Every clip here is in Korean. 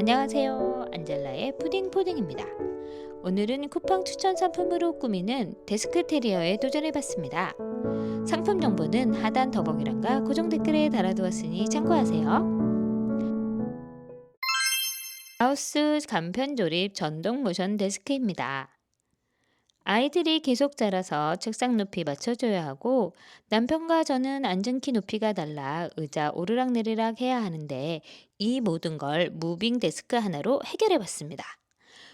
안녕하세요. 안젤라의 푸딩 푸딩입니다. 오늘은 쿠팡 추천 상품으로 꾸미는 데스크 테리어에 도전해봤습니다. 상품 정보는 하단 더보기란과 고정 댓글에 달아두었으니 참고하세요. 하우스 간편 조립 전동 모션 데스크입니다. 아이들이 계속 자라서 책상 높이 맞춰줘야 하고 남편과 저는 앉은 키 높이가 달라 의자 오르락내리락 해야 하는데 이 모든 걸 무빙 데스크 하나로 해결해 봤습니다.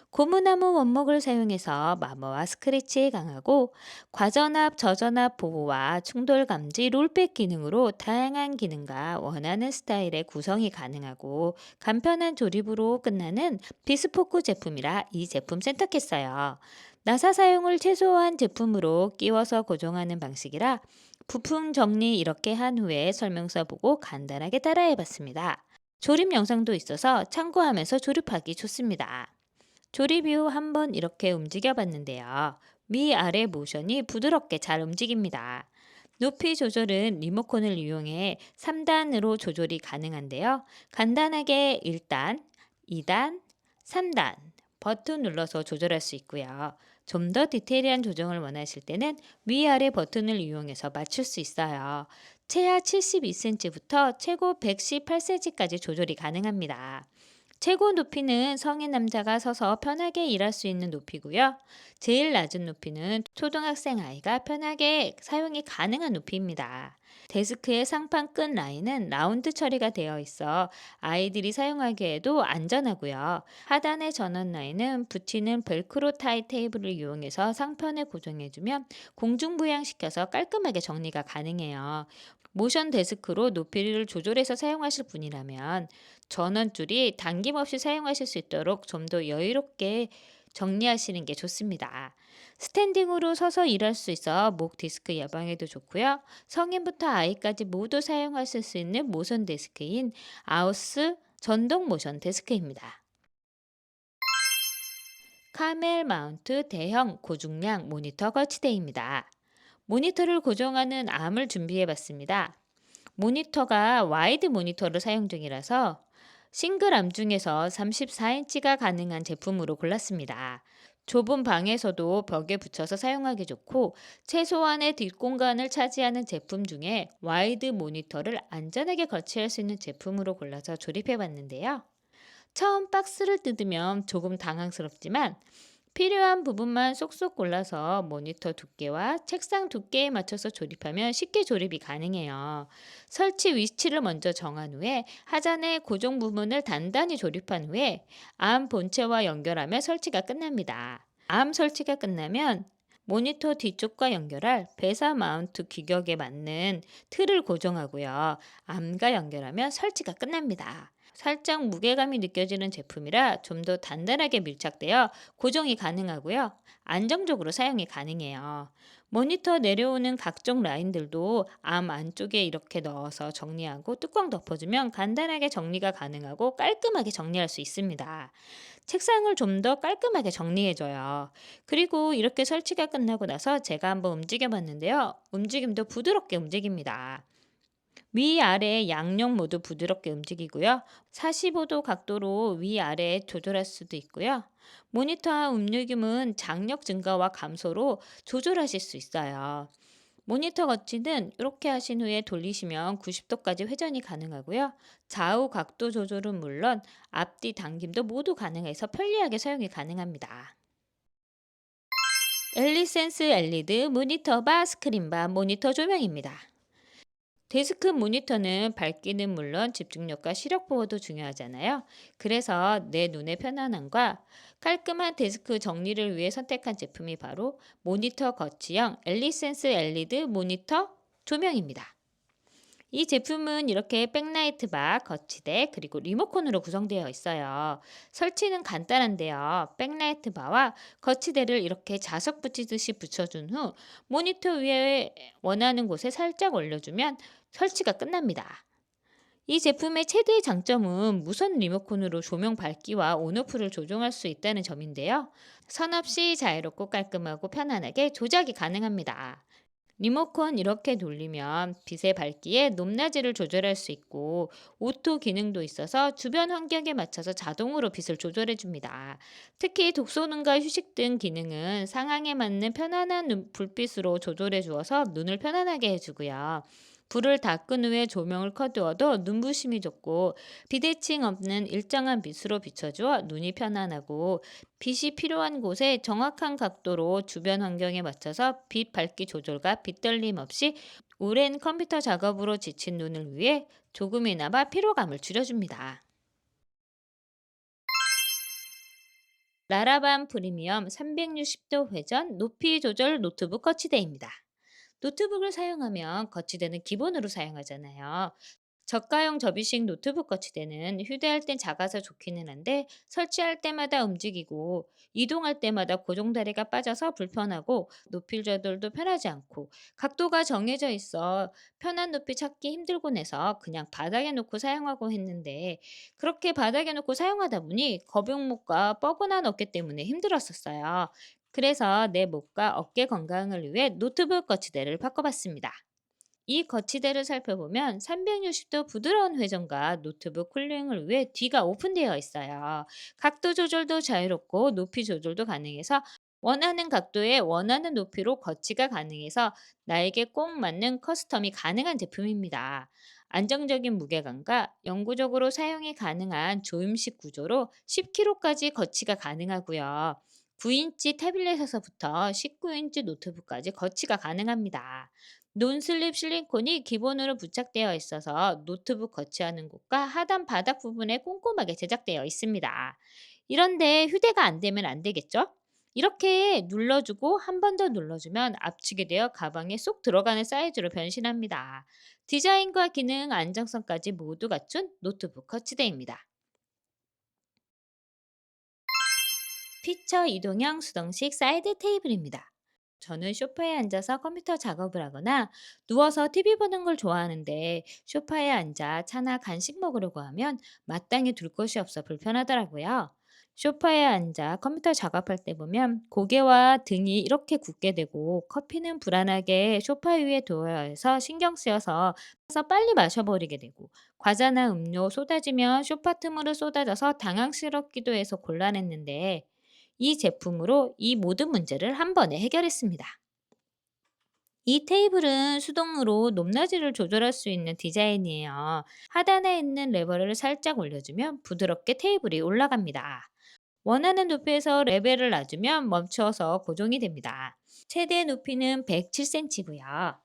고무나무 원목을 사용해서 마모와 스크래치에 강하고 과전압, 저전압 보호와 충돌 감지 롤백 기능으로 다양한 기능과 원하는 스타일의 구성이 가능하고 간편한 조립으로 끝나는 비스포크 제품이라 이 제품 선택했어요. 나사 사용을 최소화한 제품으로 끼워서 고정하는 방식이라 부품 정리 이렇게 한 후에 설명서 보고 간단하게 따라해 봤습니다. 조립 영상도 있어서 참고하면서 조립하기 좋습니다. 조립 이후 한번 이렇게 움직여 봤는데요. 위아래 모션이 부드럽게 잘 움직입니다. 높이 조절은 리모컨을 이용해 3단으로 조절이 가능한데요. 간단하게 1단, 2단, 3단 버튼 눌러서 조절할 수 있고요. 좀 더 디테일한 조정을 원하실 때는 위아래 버튼을 이용해서 맞출 수 있어요. 최하 72cm부터 최고 118cm까지 조절이 가능합니다. 최고 높이는 성인 남자가 서서 편하게 일할 수 있는 높이고요. 제일 낮은 높이는 초등학생 아이가 편하게 사용이 가능한 높이입니다. 데스크의 상판 끝 라인은 라운드 처리가 되어 있어 아이들이 사용하기에도 안전하고요. 하단의 전원 라인은 붙이는 벨크로 타입 테이블을 이용해서 상편에 고정해주면 공중부양시켜서 깔끔하게 정리가 가능해요. 모션 데스크로 높이를 조절해서 사용하실 분이라면 전원줄이 당김없이 사용하실 수 있도록 좀 더 여유롭게 정리하시는 게 좋습니다. 스탠딩으로 서서 일할 수 있어 목 디스크 예방에도 좋고요. 성인부터 아이까지 모두 사용하실 수 있는 모션 데스크인 아우스 전동 모션 데스크입니다. 카멜 마운트 대형 고중량 모니터 거치대입니다. 모니터를 고정하는 암을 준비해 봤습니다. 모니터가 와이드 모니터를 사용 중이라서 싱글 암 중에서 34인치가 가능한 제품으로 골랐습니다. 좁은 방에서도 벽에 붙여서 사용하기 좋고 최소한의 뒷공간을 차지하는 제품 중에 와이드 모니터를 안전하게 거치할 수 있는 제품으로 골라서 조립해 봤는데요. 처음 박스를 뜯으면 조금 당황스럽지만 필요한 부분만 쏙쏙 골라서 모니터 두께와 책상 두께에 맞춰서 조립하면 쉽게 조립이 가능해요. 설치 위치를 먼저 정한 후에 하단의 고정 부분을 단단히 조립한 후에 암 본체와 연결하면 설치가 끝납니다. 암 설치가 끝나면 모니터 뒤쪽과 연결할 배사 마운트 규격에 맞는 틀을 고정하고요. 암과 연결하면 설치가 끝납니다. 살짝 무게감이 느껴지는 제품이라 좀 더 단단하게 밀착되어 고정이 가능하고요. 안정적으로 사용이 가능해요. 모니터 내려오는 각종 라인들도 암 안쪽에 이렇게 넣어서 정리하고 뚜껑 덮어주면 간단하게 정리가 가능하고 깔끔하게 정리할 수 있습니다. 책상을 좀 더 깔끔하게 정리해줘요. 그리고 이렇게 설치가 끝나고 나서 제가 한번 움직여 봤는데요. 움직임도 부드럽게 움직입니다. 위아래 양쪽 모두 부드럽게 움직이고요. 45도 각도로 위아래 조절할 수도 있고요. 모니터와 움직임은 장력 증가와 감소로 조절하실 수 있어요. 모니터 거치는 이렇게 하신 후에 돌리시면 90도까지 회전이 가능하고요. 좌우 각도 조절은 물론 앞뒤 당김도 모두 가능해서 편리하게 사용이 가능합니다. 엘리센스 엘리드 모니터 바 스크린 바 모니터 조명입니다. 데스크 모니터는 밝기는 물론 집중력과 시력 보호도 중요하잖아요. 그래서 내 눈의 편안함과 깔끔한 데스크 정리를 위해 선택한 제품이 바로 모니터 거치형 엘리센스 엘리드 모니터 조명입니다. 이 제품은 이렇게 백라이트 바, 거치대, 그리고 리모컨으로 구성되어 있어요. 설치는 간단한데요. 백라이트 바와 거치대를 이렇게 자석 붙이듯이 붙여준 후 모니터 위에 원하는 곳에 살짝 올려주면 설치가 끝납니다. 이 제품의 최대의 장점은 무선 리모컨으로 조명 밝기와 온오프를 조정할 수 있다는 점인데요. 선 없이 자유롭고 깔끔하고 편안하게 조작이 가능합니다. 리모컨 이렇게 돌리면 빛의 밝기에 높낮이를 조절할 수 있고 오토 기능도 있어서 주변 환경에 맞춰서 자동으로 빛을 조절해 줍니다. 특히 독서능과 휴식 등 기능은 상황에 맞는 편안한 눈- 불빛으로 조절해 주어서 눈을 편안하게 해주고요. 불을 다 끈 후에 조명을 꺼두어도 눈부심이 좋고 비대칭 없는 일정한 빛으로 비춰주어 눈이 편안하고 빛이 필요한 곳에 정확한 각도로 주변 환경에 맞춰서 빛 밝기 조절과 빛들림 없이 오랜 컴퓨터 작업으로 지친 눈을 위해 조금이나마 피로감을 줄여줍니다. 라라반 프리미엄 360도 회전 높이 조절 노트북 거치대입니다. 노트북을 사용하면 거치대는 기본으로 사용하잖아요. 저가형 접이식 노트북 거치대는 휴대할 땐 작아서 좋기는 한데 설치할 때마다 움직이고 이동할 때마다 고정다리가 빠져서 불편하고 높이 조절도 편하지 않고 각도가 정해져 있어 편한 높이 찾기 힘들곤 해서 그냥 바닥에 놓고 사용하고 했는데 그렇게 바닥에 놓고 사용하다 보니 거북목과 뻐근한 어깨 때문에 힘들었었어요. 그래서 내 목과 어깨 건강을 위해 노트북 거치대를 바꿔봤습니다. 이 거치대를 살펴보면 360도 부드러운 회전과 노트북 쿨링을 위해 뒤가 오픈되어 있어요. 각도 조절도 자유롭고 높이 조절도 가능해서 원하는 각도에 원하는 높이로 거치가 가능해서 나에게 꼭 맞는 커스텀이 가능한 제품입니다. 안정적인 무게감과 영구적으로 사용이 가능한 조임식 구조로 10kg까지 거치가 가능하고요. 9인치 태블릿에서부터 19인치 노트북까지 거치가 가능합니다. 논슬립 실리콘이 기본으로 부착되어 있어서 노트북 거치하는 곳과 하단 바닥 부분에 꼼꼼하게 제작되어 있습니다. 이런데 휴대가 안 되면 안 되겠죠? 이렇게 눌러주고 한 번 더 눌러주면 압축이 되어 가방에 쏙 들어가는 사이즈로 변신합니다. 디자인과 기능, 안정성까지 모두 갖춘 노트북 거치대입니다. 피처 이동형 수동식 사이드 테이블입니다. 저는 소파에 앉아서 컴퓨터 작업을 하거나 누워서 TV 보는 걸 좋아하는데 소파에 앉아 차나 간식 먹으려고 하면 마땅히 둘 곳이 없어 불편하더라고요. 소파에 앉아 컴퓨터 작업할 때 보면 고개와 등이 이렇게 굳게 되고 커피는 불안하게 소파 위에 두어야 해서 신경 쓰여서 빨리 마셔버리게 되고 과자나 음료 쏟아지면 소파 틈으로 쏟아져서 당황스럽기도 해서 곤란했는데 이 제품으로 이 모든 문제를 한 번에 해결했습니다. 이 테이블은 수동으로 높낮이를 조절할 수 있는 디자인이에요. 하단에 있는 레버를 살짝 올려주면 부드럽게 테이블이 올라갑니다. 원하는 높이에서 레벨을 놔주면 멈춰서 고정이 됩니다. 최대 높이는 107cm고요.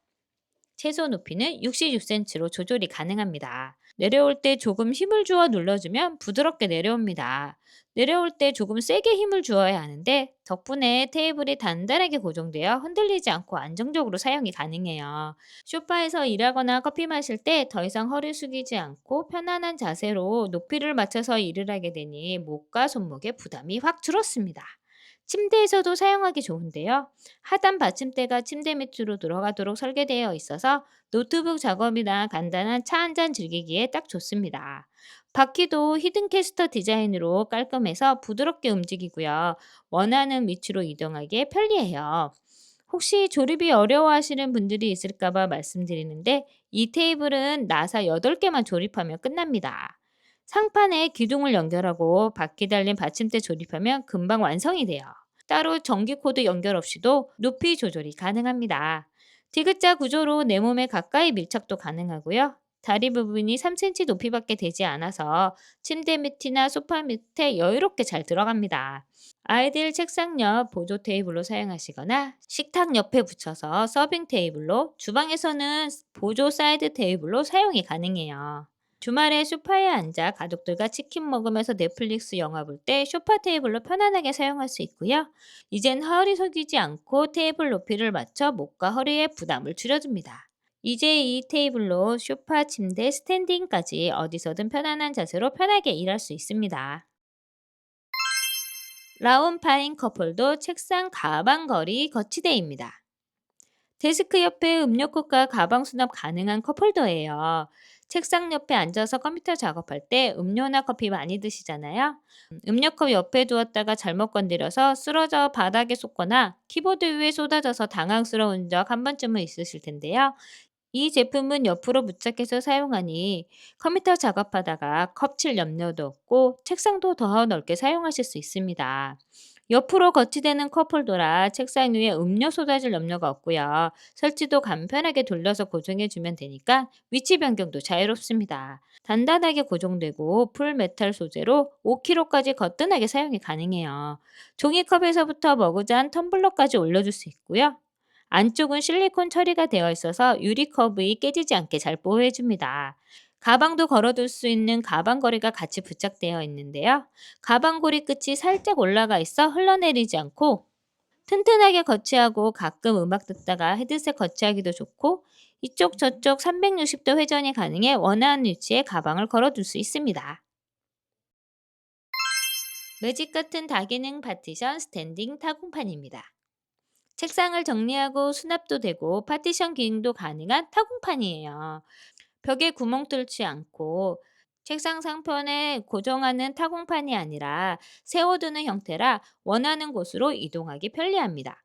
최소 높이는 66cm로 조절이 가능합니다. 내려올 때 조금 힘을 주어 눌러주면 부드럽게 내려옵니다. 내려올 때 조금 세게 힘을 주어야 하는데 덕분에 테이블이 단단하게 고정되어 흔들리지 않고 안정적으로 사용이 가능해요. 소파에서 일하거나 커피 마실 때 더 이상 허리 숙이지 않고 편안한 자세로 높이를 맞춰서 일을 하게 되니 목과 손목의 부담이 확 줄었습니다. 침대에서도 사용하기 좋은데요. 하단 받침대가 침대 밑으로 들어가도록 설계되어 있어서 노트북 작업이나 간단한 차 한 잔 즐기기에 딱 좋습니다. 바퀴도 히든캐스터 디자인으로 깔끔해서 부드럽게 움직이고요. 원하는 위치로 이동하기에 편리해요. 혹시 조립이 어려워하시는 분들이 있을까봐 말씀드리는데 이 테이블은 나사 8개만 조립하면 끝납니다. 상판에 기둥을 연결하고 바퀴 달린 받침대 조립하면 금방 완성이 돼요. 따로 전기 코드 연결 없이도 높이 조절이 가능합니다. 디귿자 구조로 내 몸에 가까이 밀착도 가능하고요. 다리 부분이 3cm 높이밖에 되지 않아서 침대 밑이나 소파 밑에 여유롭게 잘 들어갑니다. 아이들 책상 옆 보조 테이블로 사용하시거나 식탁 옆에 붙여서 서빙 테이블로 주방에서는 보조 사이드 테이블로 사용이 가능해요. 주말에 소파에 앉아 가족들과 치킨 먹으면서 넷플릭스 영화 볼 때 소파 테이블로 편안하게 사용할 수 있고요. 이젠 허리 숙이지 않고 테이블 높이를 맞춰 목과 허리의 부담을 줄여줍니다. 이제 이 테이블로 소파, 침대, 스탠딩까지 어디서든 편안한 자세로 편하게 일할 수 있습니다. 라운파인 컵홀더 책상 가방 거리 거치대입니다. 데스크 옆에 음료컵과 가방 수납 가능한 컵홀더예요. 책상 옆에 앉아서 컴퓨터 작업할 때 음료나 커피 많이 드시잖아요. 음, 음료컵 옆에 두었다가 잘못 건드려서 쓰러져 바닥에 쏟거나 키보드 위에 쏟아져서 당황스러운 적 한 번쯤은 있으실 텐데요. 이 제품은 옆으로 부착해서 사용하니 컴퓨터 작업하다가 컵칠 염려도 없고 책상도 더 넓게 사용하실 수 있습니다. 옆으로 거치대는 컵홀더라 책상 위에 음료 쏟아질 염려가 없고요. 설치도 간편하게 돌려서 고정해주면 되니까 위치 변경도 자유롭습니다. 단단하게 고정되고 풀메탈 소재로 5kg까지 거뜬하게 사용이 가능해요. 종이컵에서부터 머그잔, 텀블러까지 올려줄 수 있고요. 안쪽은 실리콘 처리가 되어 있어서 유리컵이 깨지지 않게 잘 보호해줍니다. 가방도 걸어둘 수 있는 가방걸이가 같이 부착되어 있는데요. 가방고리 끝이 살짝 올라가 있어 흘러내리지 않고 튼튼하게 거치하고 가끔 음악 듣다가 헤드셋 거치하기도 좋고 이쪽 저쪽 360도 회전이 가능해 원하는 위치에 가방을 걸어둘 수 있습니다. 매직 같은 다기능 파티션 스탠딩 타공판입니다. 책상을 정리하고 수납도 되고 파티션 기능도 가능한 타공판이에요. 벽에 구멍 뚫지 않고 책상 상편에 고정하는 타공판이 아니라 세워두는 형태라 원하는 곳으로 이동하기 편리합니다.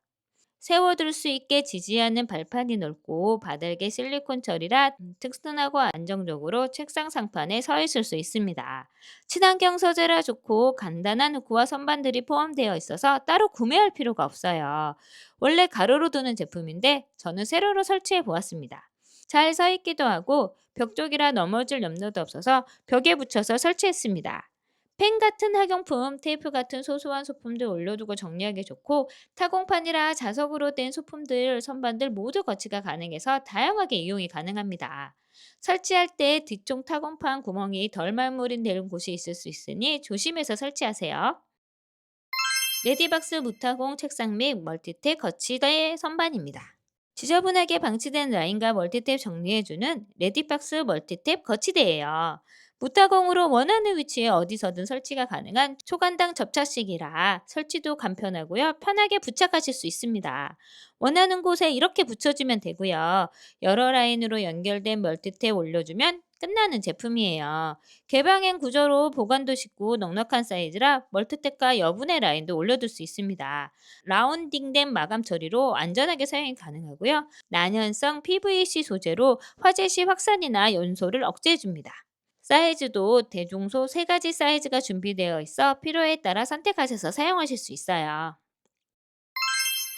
세워둘 수 있게 지지하는 발판이 넓고 바닥에 실리콘 처리라 튼튼하고 안정적으로 책상 상판에 서 있을 수 있습니다. 친환경 소재라 좋고 간단한 후크와 선반들이 포함되어 있어서 따로 구매할 필요가 없어요. 원래 가로로 두는 제품인데 저는 세로로 설치해 보았습니다. 잘 서 있기도 하고 벽 쪽이라 넘어질 염려도 없어서 벽에 붙여서 설치했습니다. 펜 같은 학용품, 테이프 같은 소소한 소품들 올려두고 정리하기 좋고 타공판이라 자석으로 된 소품들, 선반들 모두 거치가 가능해서 다양하게 이용이 가능합니다. 설치할 때 뒤쪽 타공판 구멍이 덜 말물이 되는 곳이 있을 수 있으니 조심해서 설치하세요. 레디박스 무타공 책상 및 멀티탭 거치대 선반입니다. 지저분하게 방치된 라인과 멀티탭 정리해주는 레디박스 멀티탭 거치대예요. 무타공으로 원하는 위치에 어디서든 설치가 가능한 초간당 접착식이라 설치도 간편하고요. 편하게 부착하실 수 있습니다. 원하는 곳에 이렇게 붙여주면 되고요. 여러 라인으로 연결된 멀티탭 올려주면 끝나는 제품이에요. 개방형 구조로 보관도 쉽고 넉넉한 사이즈라 멀티탭과 여분의 라인도 올려둘 수 있습니다. 라운딩된 마감 처리로 안전하게 사용이 가능하고요. 난연성 PVC 소재로 화재 시 확산이나 연소를 억제해줍니다. 사이즈도 대중소 세 가지 사이즈가 준비되어 있어 필요에 따라 선택하셔서 사용하실 수 있어요.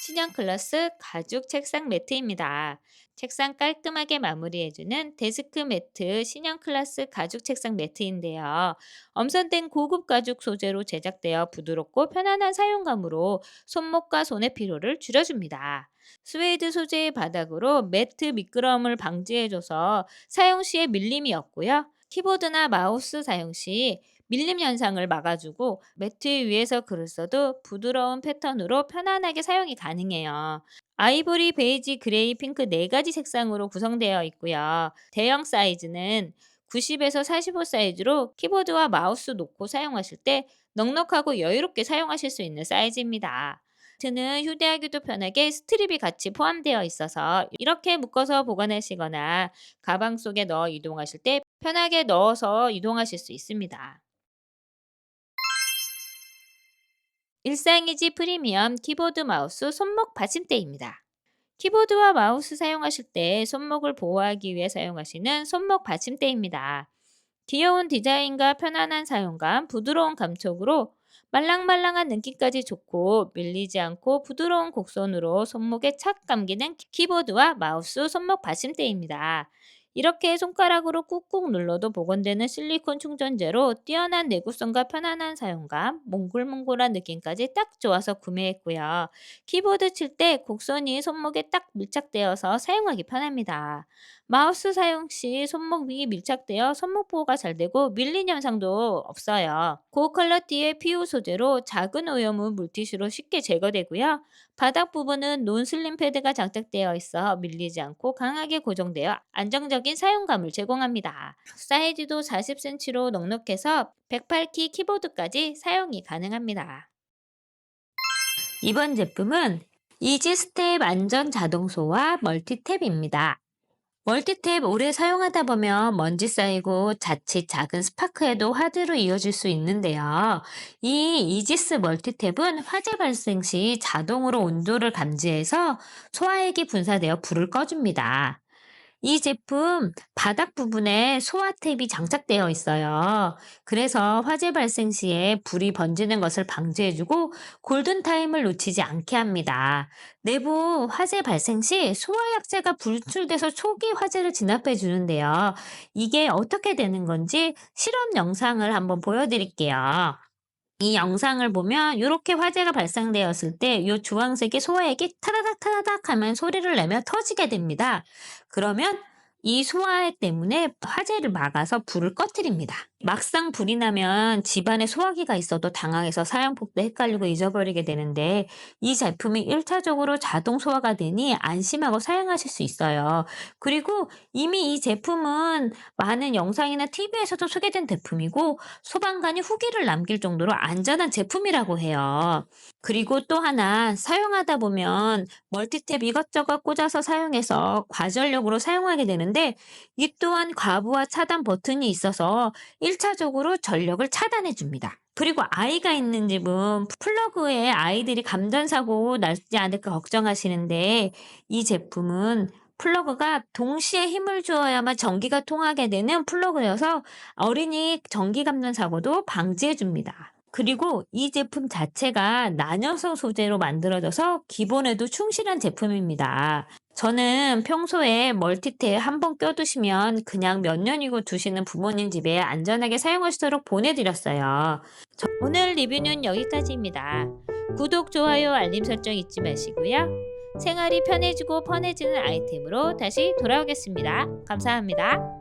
신형 클래스 가죽 책상 매트입니다. 책상 깔끔하게 마무리해주는 데스크 매트 신형 클래스 가죽 책상 매트인데요. 엄선된 고급 가죽 소재로 제작되어 부드럽고 편안한 사용감으로 손목과 손의 피로를 줄여줍니다. 스웨이드 소재의 바닥으로 매트 미끄럼을 방지해줘서 사용 시에 밀림이 없고요. 키보드나 마우스 사용 시 밀림 현상을 막아주고 매트 위에서 글을 써도 부드러운 패턴으로 편안하게 사용이 가능해요. 아이보리, 베이지, 그레이, 핑크 네 가지 색상으로 구성되어 있고요. 대형 사이즈는 90에서 45 사이즈로 키보드와 마우스 놓고 사용하실 때 넉넉하고 여유롭게 사용하실 수 있는 사이즈입니다. 매트는 휴대하기도 편하게 스트립이 같이 포함되어 있어서 이렇게 묶어서 보관하시거나 가방 속에 넣어 이동하실 때 편하게 넣어서 이동하실 수 있습니다. 일상이지 프리미엄 키보드 마우스 손목 받침대입니다. 키보드와 마우스 사용하실 때 손목을 보호하기 위해 사용하시는 손목 받침대입니다. 귀여운 디자인과 편안한 사용감, 부드러운 감촉으로 말랑말랑한 느낌까지 좋고 밀리지 않고 부드러운 곡선으로 손목에 착 감기는 키보드와 마우스 손목 받침대입니다. 이렇게 손가락으로 꾹꾹 눌러도 복원되는 실리콘 충전재로 뛰어난 내구성과 편안한 사용감, 몽글몽글한 느낌까지 딱 좋아서 구매했고요. 키보드 칠 때 곡선이 손목에 딱 밀착되어서 사용하기 편합니다. 마우스 사용 시 손목이 밀착되어 손목 보호가 잘 되고 밀린 현상도 없어요. 고퀄러티의 PU 소재로 작은 오염은 물티슈로 쉽게 제거되고요. 바닥 부분은 논슬림 패드가 장착되어 있어 밀리지 않고 강하게 고정되어 안정적인 사용감을 제공합니다. 사이즈도 40cm로 넉넉해서 108키 키보드까지 사용이 가능합니다. 이번 제품은 이지 스텝 안전 자동소와 멀티탭입니다. 멀티탭 오래 사용하다 보면 먼지 쌓이고 자칫 작은 스파크에도 화재로 이어질 수 있는데요. 이 이지스 멀티탭은 화재 발생 시 자동으로 온도를 감지해서 소화액이 분사되어 불을 꺼줍니다. 이 제품 바닥 부분에 소화 탭이 장착되어 있어요. 그래서 화재 발생 시에 불이 번지는 것을 방지해주고 골든 타임을 놓치지 않게 합니다. 내부 화재 발생 시 소화약제가 분출돼서 초기 화재를 진압해 주는데요. 이게 어떻게 되는 건지 실험 영상을 한번 보여드릴게요. 이 영상을 보면 이렇게 화재가 발생되었을 때 이 주황색의 소화액이 타다닥 타다닥 하면 소리를 내며 터지게 됩니다. 그러면 이 소화액 때문에 화재를 막아서 불을 꺼뜨립니다. 막상 불이 나면 집안에 소화기가 있어도 당황해서 사용법도 헷갈리고 잊어버리게 되는데 이 제품이 1차적으로 자동 소화가 되니 안심하고 사용하실 수 있어요. 그리고 이미 이 제품은 많은 영상이나 TV에서도 소개된 제품이고 소방관이 후기를 남길 정도로 안전한 제품이라고 해요. 그리고 또 하나 사용하다 보면 멀티탭 이것저것 꽂아서 사용해서 과전력으로 사용하게 되는 데 이 또한 과부하 차단 버튼이 있어서 1차적으로 전력을 차단해 줍니다. 그리고 아이가 있는 집은 플러그에 아이들이 감전사고 나지 않을까 걱정하시는데 이 제품은 플러그가 동시에 힘을 주어야만 전기가 통하게 되는 플러그여서 어린이 전기 감전 사고도 방지해 줍니다. 그리고 이 제품 자체가 난연성 소재로 만들어져서 기본에도 충실한 제품입니다. 저는 평소에 멀티탭 한번 껴두시면 그냥 몇 년이고 두시는 부모님 집에 안전하게 사용하시도록 보내드렸어요. 저- 오늘 리뷰는 여기까지입니다. 구독, 좋아요, 알림 설정 잊지 마시고요. 생활이 편해지고 편해지는 아이템으로 다시 돌아오겠습니다. 감사합니다.